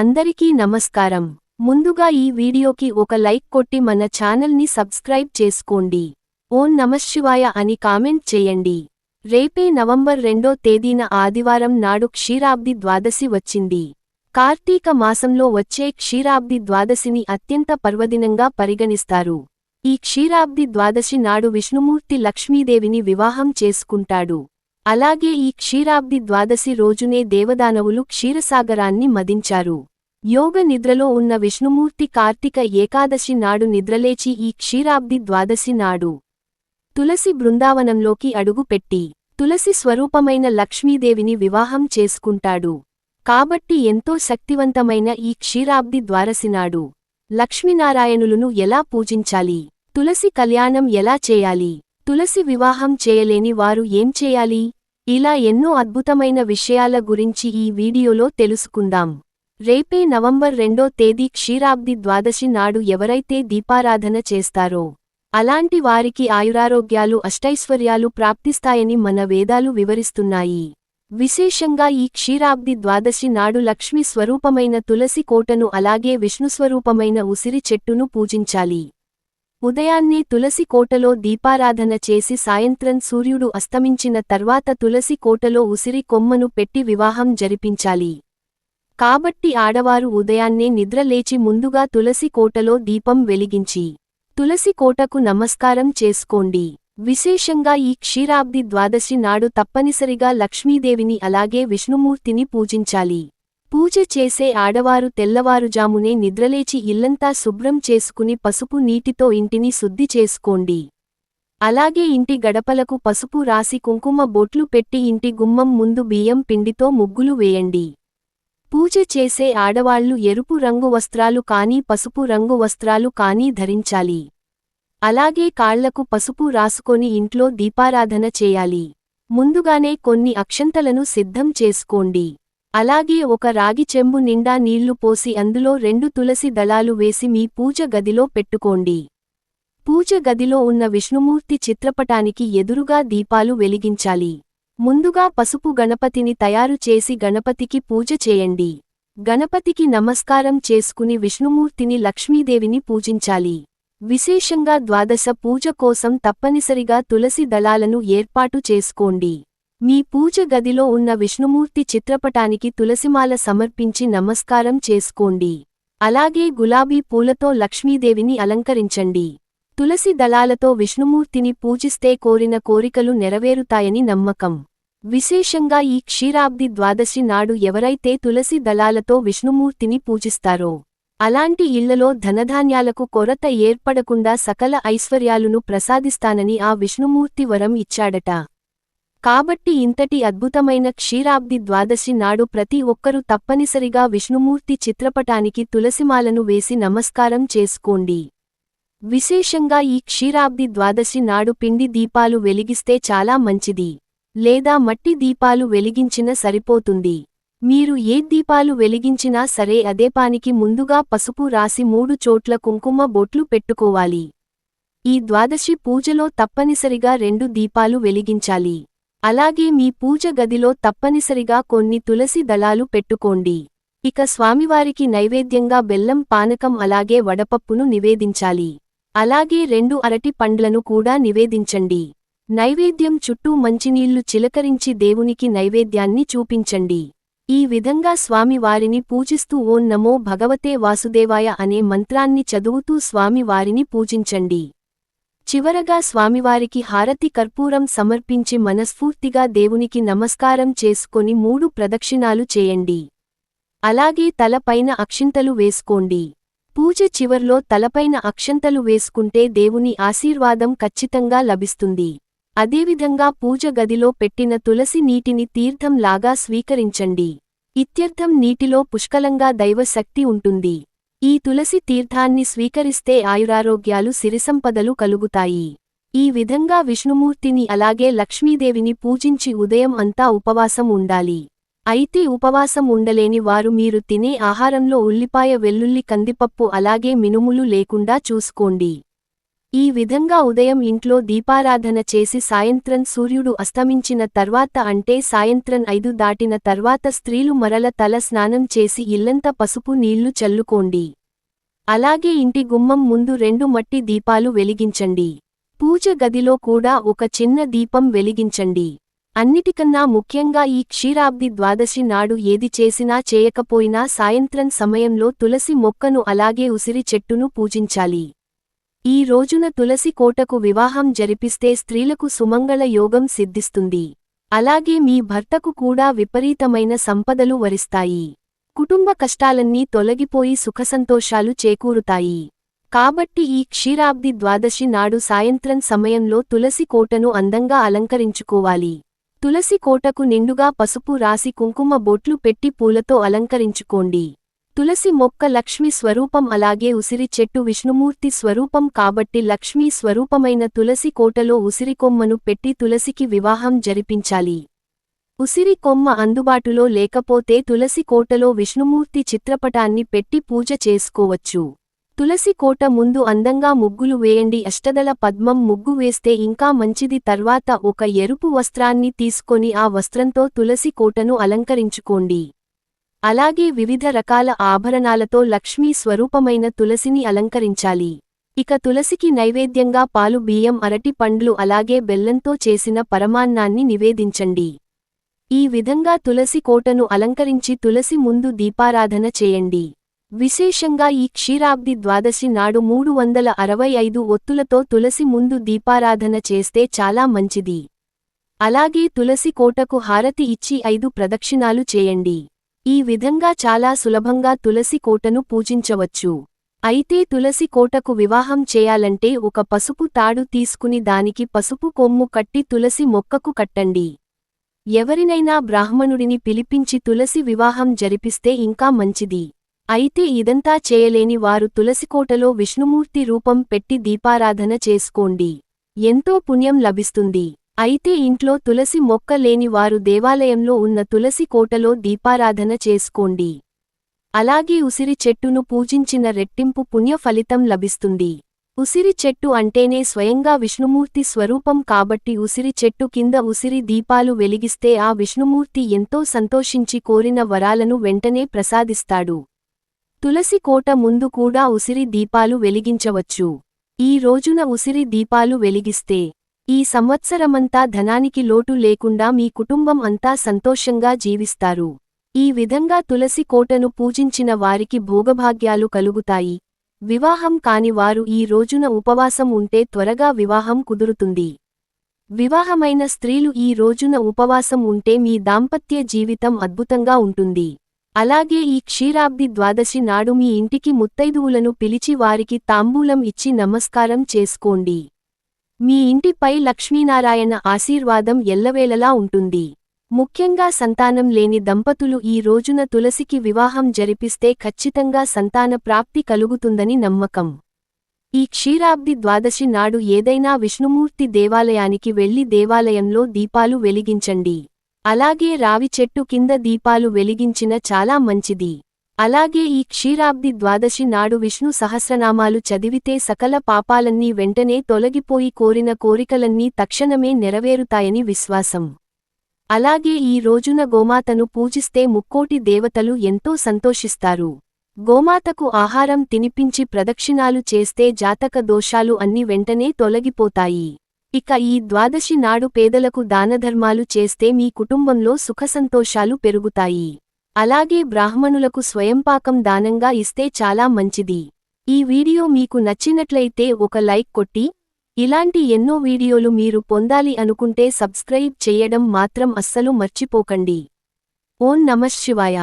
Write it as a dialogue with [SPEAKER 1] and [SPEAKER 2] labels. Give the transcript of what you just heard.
[SPEAKER 1] అందరికీ నమస్కారం. ముందుగా ఈ వీడియోకి ఒక లైక్ కొట్టి మన ఛానల్ని సబ్స్క్రైబ్ చేసుకోండి. ఓం నమశివాయ అని కామెంట్ చేయండి. రేపే నవంబర్ రెండో తేదీన ఆదివారం నాడు క్షీరాబ్ది ద్వాదశి వచ్చింది. కార్తీక మాసంలో వచ్చే క్షీరాబ్ది ద్వాదశిని అత్యంత పర్వదినంగా పరిగణిస్తారు. ఈ క్షీరాబ్ది ద్వాదశి నాడు విష్ణుమూర్తి లక్ష్మీదేవిని వివాహం చేసుకుంటాడు. అలాగే ఈ క్షీరాబ్ది ద్వాదశి రోజునే దేవదానవులు క్షీరసాగరాన్ని మదించారు. యోగ నిద్రలో ఉన్న విష్ణుమూర్తి కార్తీక ఏకాదశి నాడు నిద్రలేచి ఈ క్షీరాబ్ది ద్వాదశి నాడు తులసి బృందావనంలోకి అడుగుపెట్టి తులసి స్వరూపమైన లక్ష్మీదేవిని వివాహం చేసుకుంటాడు. కాబట్టి ఎంతో శక్తివంతమైన ఈ క్షీరాబ్ది ద్వారసినాడు లక్ష్మీనారాయణులను ఎలా పూజించాలి? తులసి కళ్యాణం ఎలా చేయాలి? తులసి వివాహం చేయలేని వారు ఏం చేయాలి? ఇలా ఎన్నో అద్భుతమైన విషయాల గురించి ఈ వీడియోలో తెలుసుకుందాం. రేపే నవంబర్ రెండో తేదీ క్షీరాబ్ది ద్వాదశి నాడు ఎవరైతే దీపారాధన చేస్తారో అలాంటి వారికి ఆయురారోగ్యాలు అష్టైశ్వర్యాలు ప్రాప్తిస్తాయని మన వేదాలు వివరిస్తున్నాయి. విశేషంగా ఈ క్షీరాబ్ది ద్వాదశి నాడు లక్ష్మి స్వరూపమైన తులసి కోటను అలాగే విష్ణుస్వరూపమైన ఉసిరి చెట్టును పూజించాలి. ఉదయాన్నే తులసి కోటలో దీపారాధన చేసి సాయంత్రం సూర్యుడు అస్తమించిన తర్వాత తులసి కోటలో ఉసిరి కొమ్మను పెట్టి వివాహం జరిపించాలి. కాబట్టి ఆడవారు ఉదయాన్నే నిద్రలేచి ముందుగా తులసి కోటలో దీపం వెలిగించి తులసి కోటకు నమస్కారం చేసుకోండి. విశేషంగా ఈ క్షీరాబ్ది ద్వాదశి నాడు తప్పనిసరిగా లక్ష్మీదేవిని అలాగే విష్ణుమూర్తిని పూజించాలి. పూజ చేసే ఆడవారు తెల్లవారుజామునే నిద్రలేచి ఇల్లంతా శుభ్రం చేసుకుని పసుపు నీటితో ఇంటిని శుద్ధి చేసుకోండి. అలాగే ఇంటి గడపలకు పసుపు రాసి కుంకుమ బొట్లు పెట్టి ఇంటి గుమ్మం ముందు బియ్యం పిండితో ముగ్గులు వేయండి. పూజ చేసే ఆడవాళ్ళు ఎరుపు రంగు వస్త్రాలు కానీ పసుపు రంగు వస్త్రాలు కానీ ధరించాలి. అలాగే కాళ్ళకు పసుపు రాసుకొని ఇంట్లో దీపారాధన చేయాలి. ముందుగానే కొన్ని అక్షంతలను సిద్ధం చేసుకోండి. అలాగే ఒక రాగి చెంబు నిండా నీళ్ళు పోసి అందులో రెండు తులసి దళాలు వేసి మీ పూజ గదిలో పెట్టుకోండి. పూజ గదిలో ఉన్న విష్ణుమూర్తి చిత్రపటానికి ఎదురుగా దీపాలు వెలిగించాలి. ముందుగా పసుపు గణపతిని తయారు చేసి గణపతికి పూజ చేయండి. గణపతికి నమస్కారం చేసుకుని విష్ణుమూర్తిని లక్ష్మీదేవిని పూజించాలి. విశేషంగా ద్వాదశ పూజ కోసం తప్పనిసరిగా తులసి దళాలను ఏర్పాటు చేసుకోండి. మీ పూజ గదిలో ఉన్న విష్ణుమూర్తి చిత్రపటానికి తులసిమాల సమర్పించి నమస్కారం చేసుకోండి. అలాగే గులాబీ పూలతో లక్ష్మీదేవిని అలంకరించండి. తులసి దళాలతో విష్ణుమూర్తిని పూజిస్తే కోరిన కోరికలు నెరవేరుతాయని నమ్మకం. విశేషంగా ఈ క్షీరాబ్ది ద్వాదశి నాడు ఎవరైతే తులసి దళాలతో విష్ణుమూర్తిని పూజిస్తారో అలాంటి ఇళ్ళలో ధనధాన్యాలకు కొరత ఏర్పడకుండా సకల ఐశ్వర్యాలును ప్రసాదిస్తానని ఆ విష్ణుమూర్తి వరం ఇచ్చాడట. కాబట్టి ఇంతటి అద్భుతమైన క్షీరాబ్ది ద్వాదశి నాడు ప్రతి ఒక్కరూ తప్పనిసరిగా విష్ణుమూర్తి చిత్రపటానికి తులసిమాలను వేసి నమస్కారం చేసుకోండి. విశేషంగా ఈ క్షీరాబ్ది ద్వాదశి నాడు పిండి దీపాలు వెలిగిస్తే చాలా మంచిది. లేదా మట్టి దీపాలు వెలిగించిన సరిపోతుంది. మీరు ఏ దీపాలు వెలిగించినా సరే అదేపానికి ముందుగా పసుపు రాసి మూడు చోట్ల కుంకుమ బొట్లు పెట్టుకోవాలి. ఈ ద్వాదశి పూజలో తప్పనిసరిగా రెండు దీపాలు వెలిగించాలి. అలాగే మీ పూజ గదిలో తప్పనిసరిగా కొన్ని తులసి దళాలు పెట్టుకోండి. ఇక స్వామివారికి నైవేద్యంగా బెల్లం పానకం అలాగే వడపప్పును నివేదించాలి. అలాగే రెండు అరటి పండ్లను కూడా నివేదించండి. నైవేద్యం చుట్టూ మంచినీళ్ళు చిలకరించి దేవునికి నైవేద్యాన్ని చూపించండి. ఈ విధంగా స్వామివారిని పూజిస్తూ ఓం నమో భగవతే వాసుదేవాయ అనే మంత్రాన్ని చదువుతూ స్వామివారిని పూజించండి. చివరగా స్వామివారికి హారతి కర్పూరం సమర్పించి మనస్ఫూర్తిగా దేవునికి నమస్కారం చేసుకొని మూడు ప్రదక్షిణాలు చేయండి. అలాగే తలపైన అక్షింతలు వేసుకోండి. పూజ చివర్లో తలపైన అక్షంతలు వేసుకుంటే దేవుని ఆశీర్వాదం ఖచ్చితంగా లభిస్తుంది. అదేవిధంగా పూజ గదిలో పెట్టిన తులసి నీటిని తీర్థంలాగా స్వీకరించండి. ఇత్యర్థం నీటిలో పుష్కలంగా దైవశక్తి ఉంటుంది. ఈ తులసి తీర్థాన్ని స్వీకరిస్తే ఆయురారోగ్యాలు సిరిసంపదలు కలుగుతాయి. ఈ విధంగా విష్ణుమూర్తిని అలాగే లక్ష్మీదేవిని పూజించి ఉదయం అంతా ఉపవాసం ఉండాలి. అయితే ఉపవాసం ఉండలేని వారు మీరు తినే ఆహారంలో ఉల్లిపాయ వెల్లుల్లి కందిపప్పు అలాగే మినుములు లేకుండా చూసుకోండి. ఈ విధంగా ఉదయం ఇంట్లో దీపారాధన చేసి సాయంత్రం సూర్యుడు అస్తమించిన తర్వాత అంటే సాయంత్రం ఐదు దాటిన తర్వాత స్త్రీలు మరల తల స్నానం చేసి ఇల్లంతా పసుపు నీళ్ళు చల్లుకోండి. అలాగే ఇంటి గుమ్మం ముందు రెండు మట్టి దీపాలు వెలిగించండి. పూజ గదిలో కూడా ఒక చిన్న దీపం వెలిగించండి. అన్నిటికన్నా ముఖ్యంగా ఈ క్షీరాబ్ది ద్వాదశి నాడు ఏది చేసినా చేయకపోయినా సాయంత్రం సమయంలో తులసి మొక్కను అలాగే ఉసిరి చెట్టును పూజించాలి. ఈ రోజున తులసి కోటకు వివాహం జరిపిస్తే స్త్రీలకు సుమంగళ యోగం సిద్ధిస్తుంది. అలాగే మీ భర్తకు కూడా విపరీతమైన సంపదలు వరిస్తాయి. కుటుంబ కష్టాలన్నీ తొలగిపోయి సుఖసంతోషాలు చేకూరుతాయి. కాబట్టి ఈ క్షీరాబ్ది ద్వాదశి నాడు సాయంత్రం సమయంలో తులసి కోటను అందంగా అలంకరించుకోవాలి. తులసి కోటకు నిండుగా పసుపు రాసి కుంకుమ బొట్లు పెట్టి పూలతో అలంకరించుకోండి. తులసి మొక్క లక్ష్మి స్వరూపం అలాగే ఉసిరి చెట్టు విష్ణుమూర్తి స్వరూపం కాబట్టి లక్ష్మీ స్వరూపమైన తులసి కోటలో ఉసిరి కొమ్మను పెట్టి తులసికి వివాహం జరిపించాలి. ఉసిరి కొమ్మ అందుబాటులో లేకపోతే తులసి కోటలో విష్ణుమూర్తి చిత్రపటాన్ని పెట్టి పూజ చేసుకోవచ్చు. తులసి కోట ముందు అందంగా ముగ్గులు వేయండి. అష్టదళ పద్మం ముగ్గు వేస్తే ఇంకా మంచిది. తర్వాత ఒక ఎరుపు వస్త్రాన్ని తీసుకొని ఆ వస్త్రంతో తులసి కోటను అలంకరించుకోండి. అలాగే వివిధ రకాల ఆభరణాలతో లక్ష్మీ స్వరూపమైన తులసిని అలంకరించాలి. ఇక తులసికి నైవేద్యంగా పాలు బియ్యం అరటి పండ్లు అలాగే బెల్లంతో చేసిన పరమాన్నాన్ని నివేదించండి. ఈ విధంగా తులసి కోటను అలంకరించి తులసి ముందు దీపారాధన చేయండి. విశేషంగా ఈ క్షీరాబ్ది ద్వాదశి నాడు మూడు వందల అరవై ఐదు ఒత్తులతో తులసి ముందు దీపారాధన చేస్తే చాలా మంచిది. అలాగే తులసి కోటకు హారతి ఇచ్చి ఐదు ప్రదక్షిణాలు చేయండి. ఈ విధంగా చాలా సులభంగా తులసి కోటను పూజించవచ్చు. అయితే తులసి కోటకు వివాహం చేయాలంటే ఒక పసుపు తాడు తీసుకుని దానికి పసుపు కొమ్ము కట్టి తులసి మొక్కకు కట్టండి. ఎవరినైనా బ్రాహ్మణుడిని పిలిపించి తులసి వివాహం జరిపిస్తే ఇంకా మంచిది. అయితే ఇదంతా చేయలేని వారు తులసికోటలో విష్ణుమూర్తి రూపం పెట్టి దీపారాధన చేసుకోండి. ఎంతో పుణ్యం లభిస్తుంది. అయితే ఇంట్లో తులసి మొక్క లేని వారు దేవాలయంలో ఉన్న తులసి కోటలో దీపారాధన చేసుకోండి. అలాగే ఉసిరి చెట్టును పూజించిన రెట్టింపు పుణ్య ఫలితం లభిస్తుంది. ఉసిరి చెట్టు అంటేనే స్వయంగా విష్ణుమూర్తి స్వరూపం కాబట్టి ఉసిరి చెట్టు కింద ఉసిరి దీపాలు వెలిగిస్తే ఆ విష్ణుమూర్తి ఎంతో సంతోషించి కోరిన వరాలను వెంటనే ప్రసాదిస్తాడు. తులసి కోట ముందు కూడా ఉసిరి దీపాలు వెలిగించవచ్చు. ఈ రోజున ఉసిరి దీపాలు వెలిగిస్తే ఈ సంవత్సరమంతా ధనానికి లోటు లేకుండా మీ కుటుంబం అంతా సంతోషంగా జీవిస్తారు. ఈ విధంగా తులసి కోటను పూజించిన వారికి భోగభాగ్యాలు కలుగుతాయి. వివాహం కాని వారు ఈ రోజున ఉపవాసం ఉంటే త్వరగా వివాహం కుదురుతుంది. వివాహమైన స్త్రీలు ఈ రోజున ఉపవాసం ఉంటే మీ దాంపత్య జీవితం అద్భుతంగా ఉంటుంది. అలాగే ఈ క్షీరాబ్ది ద్వాదశి నాడు మీ ఇంటికి ముత్తైదువులను పిలిచి వారికి తాంబూలం ఇచ్చి నమస్కారం చేసుకోండి. మీ ఇంటిపై లక్ష్మీనారాయణ ఆశీర్వాదం ఎల్లవేళలా ఉంటుంది. ముఖ్యంగా సంతానం లేని దంపతులు ఈ రోజున తులసికి వివాహం జరిపిస్తే ఖచ్చితంగా సంతాన ప్రాప్తి కలుగుతుందని నమ్మకం. ఈ క్షీరాబ్ది ద్వాదశి నాడు ఏదైనా విష్ణుమూర్తి దేవాలయానికి వెళ్ళి దేవాలయంలో దీపాలు వెలిగించండి. అలాగే రావి చెట్టు కింద దీపాలు వెలిగించిన చాలా మంచిది. అలాగే ఈ క్షీరాబ్ది ద్వాదశి నాడు విష్ణు సహస్రనామాలు చదివితే సకల పాపాలన్నీ వెంటనే తొలగిపోయి కోరిన కోరికలన్నీ తక్షణమే నెరవేరుతాయని విశ్వాసం. అలాగే ఈ రోజున గోమాతను పూజిస్తే ముక్కోటి దేవతలు ఎంతో సంతోషిస్తారు. గోమాతకు ఆహారం తినిపించి ప్రదక్షిణాలు చేస్తే జాతక దోషాలు అన్ని వెంటనే తొలగిపోతాయి. ఇక ఈ ద్వాదశి నాడు పేదలకు దానధర్మాలు చేస్తే మీ కుటుంబంలో సుఖసంతోషాలు పెరుగుతాయి. అలాగే బ్రాహ్మణులకు స్వయంపాకం దానంగా ఇస్తే చాలా మంచిది. ఈ వీడియో మీకు నచ్చినట్లయితే ఒక లైక్ కొట్టి ఇలాంటి ఎన్నో వీడియోలు మీరు పొందాలి అనుకుంటే సబ్స్క్రైబ్ చేయడం మాత్రం అస్సలు మర్చిపోకండి. ఓం నమఃశివాయ